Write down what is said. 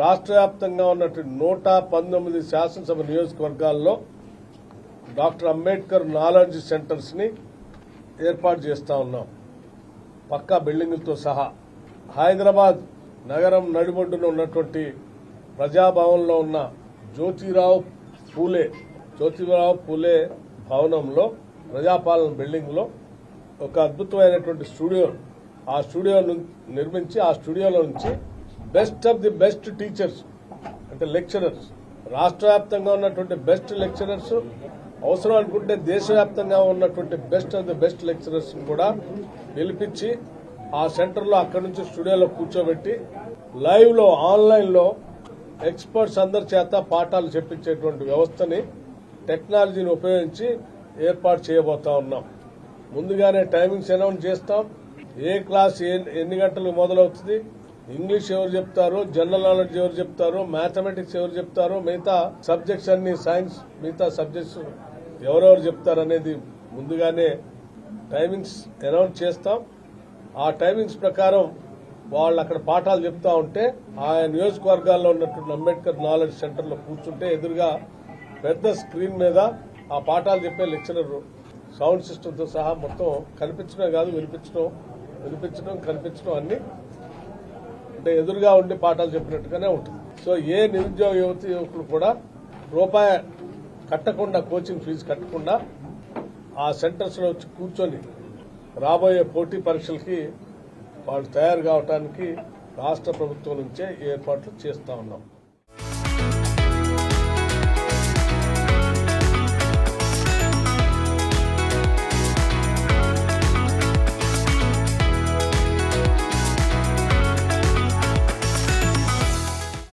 రాష్ట్ర వ్యాప్తంగా ఉన్నటువంటి నూట పంతొమ్మిది శాసనసభ నియోజకవర్గాల్లో డాక్టర్ అంబేద్కర్ నాలెడ్జ్ సెంటర్స్ని ఏర్పాటు చేస్తా ఉన్నాం. పక్కా బిల్డింగులతో సహా. హైదరాబాద్ నగరం నడిబొడ్డున ఉన్నటువంటి ప్రజాభవన్లో ఉన్న జ్యోతిరావు పూలే జ్యోతిరావు పూలే భవనంలో ప్రజాపాలన బిల్డింగ్లో ఒక అద్భుతమైనటువంటి స్టూడియో ఆ స్టూడియో నిర్మించి ఆ స్టూడియోలో నుంచి best of the best teachers అంటే లెక్చరర్స్. రాష్ట్ర వ్యాప్తంగా ఉన్నటువంటి బెస్ట్ లెక్చరర్స్ అవసరం అనుకుంటే దేశవ్యాప్తంగా ఉన్నటువంటి best of the best lecturers కూడా పిలిపించి ఆ సెంటర్లో అక్కడి నుంచి స్టూడియోలో కూర్చోబెట్టి లైవ్లో ఆన్లైన్లో ఎక్స్పర్ట్స్ అందరి చేత పాఠాలు చెప్పించేటువంటి వ్యవస్థని టెక్నాలజీని ఉపయోగించి ఏర్పాటు చేయబోతా ఉన్నాం. ముందుగానే టైమింగ్స్ అనౌన్స్ చేస్తాం. ఏ క్లాస్ ఎన్ని గంటలకు మొదలవుతుంది? ఇంగ్లీష్ ఎవరు చెప్తారు జనరల్ నాలెడ్జ్ ఎవరు చెప్తారు మ్యాథమెటిక్స్ ఎవరు చెప్తారు మిగతా సబ్జెక్ట్స్ అన్ని సైన్స్ మిగతా సబ్జెక్ట్స్ ఎవరెవరు చెప్తారు అనేది ముందుగానే టైమింగ్స్ అనౌన్స్ చేస్తాం. ఆ టైమింగ్స్ ప్రకారం వాళ్ళు అక్కడ పాఠాలు చెప్తా ఉంటే ఆయా నియోజకవర్గాల్లో ఉన్నటువంటి అంబేద్కర్ నాలెడ్జ్ సెంటర్లో కూర్చుంటే ఎదురుగా పెద్ద స్క్రీన్ మీద ఆ పాఠాలు చెప్పే లెక్చరర్. సౌండ్ సిస్టంతో సహా మొత్తం కనిపించడం కాదు వినిపించడం వినిపించడం కనిపించడం అన్ని. అంటే ఎదురుగా ఉండి పాఠాలు చెప్పినట్టుగానే ఉంటుంది. సో ఏ నిరుద్యోగ యువతి యువకులు కూడా రూపాయి కట్టకుండా కోచింగ్ ఫీజు కట్టకుండా ఆ సెంటర్స్లో వచ్చి కూర్చొని రాబోయే పోటీ పరీక్షలకి వాళ్ళు తయారు కావడానికి రాష్ట్ర ప్రభుత్వం నుంచే ఏర్పాట్లు చేస్తా ఉన్నాం.